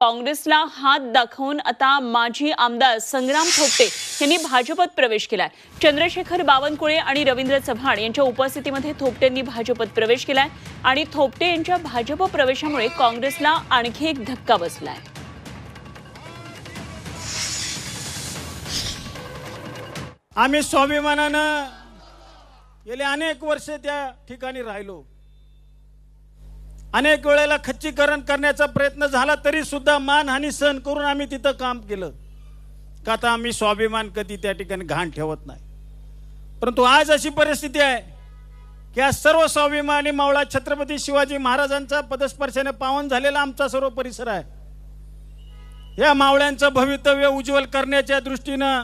काँग्रेसला हात दाखवून आता माजी आमदार संग्राम थोपटे यांनी भाजपत प्रवेश केलाय. चंद्रशेखर बावनकुळे आणि रवींद्र चव्हाण यांच्या उपस्थितीमध्ये थोपटेंनी भाजपत प्रवेश केलाय आणि थोपटे यांच्या भाजप प्रवेशामुळे काँग्रेसला आणखी एक धक्का बसलाय. आम्ही स्वाभिमानानं गेले अनेक वर्ष त्या ठिकाणी राहिलो. अनेक वेळेला खच्चीकरण करण्याचा प्रयत्न झाला तरी सुद्धा मानहानी सहन करून आम्ही तिथं काम केलं. का आता आम्ही स्वाभिमान कधी त्या ठिकाणी घाण ठेवत नाही. परंतु आज अशी परिस्थिती आहे की आज सर्व स्वाभिमानी मावळा छत्रपती शिवाजी महाराजांचा पदस्पर्शाने पावन झालेला आमचा सर्व परिसर आहे. या मावळ्यांचं भवितव्य उज्ज्वल करण्याच्या दृष्टीनं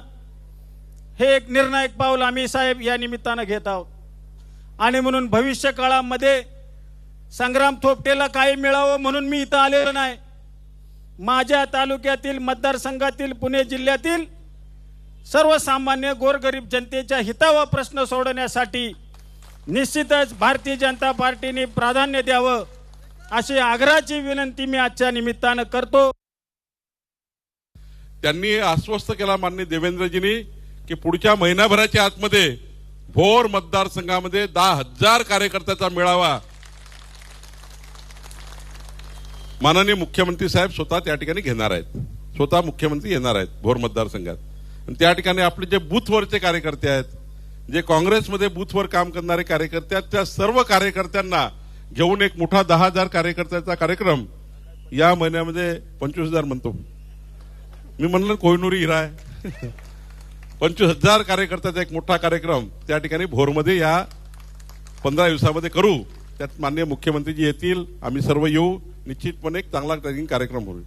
हे एक निर्णायक पाऊल आम्ही साहेब या निमित्तानं घेत आहोत. आणि म्हणून भविष्य काळामध्ये संग्राम थोपटेला काही मिळावं म्हणून मी इथं आलेलो नाही. माझ्या तालुक्यातील मतदारसंघातील पुणे जिल्ह्यातील सर्वसामान्य गोरगरीब जनतेच्या हितावा प्रश्न सोडवण्यासाठी निश्चितच भारतीय जनता पार्टीने प्राधान्य द्यावं अशी आग्रहाची विनंती मी आजच्या निमित्तानं करतो. त्यांनी आश्वस्त केला माननीय देवेंद्रजींनी की पुढच्या महिनाभराच्या आतमध्ये भोर मतदारसंघामध्ये दहा हजार कार्यकर्त्याचा मेळावा माननीय मुख्यमंत्री साहेब स्वतः त्या ठिकाणी घेणार आहेत. स्वतः मुख्यमंत्री येणार आहेत भोर मतदारसंघात. आणि त्या ठिकाणी आपले जे बूथवरचे कार्यकर्ते आहेत जे काँग्रेसमध्ये बूथवर काम करणारे कार्यकर्ते आहेत त्या सर्व कार्यकर्त्यांना घेऊन एक मोठा दहा हजार कार्यकर्त्याचा कार्यक्रम या महिन्यामध्ये पंचवीस हजार म्हणतो. मी म्हणलं कोहिनुरी हिरा आहे. पंचवीस हजार कार्यकर्त्याचा एक मोठा कार्यक्रम त्या ठिकाणी भोरमध्ये या पंधरा दिवसामध्ये करू. त्यात माननीय मुख्यमंत्रीजी येतील आम्ही सर्व येऊ. निश्चितपणे एक चांगला कार्यक्रम होईल.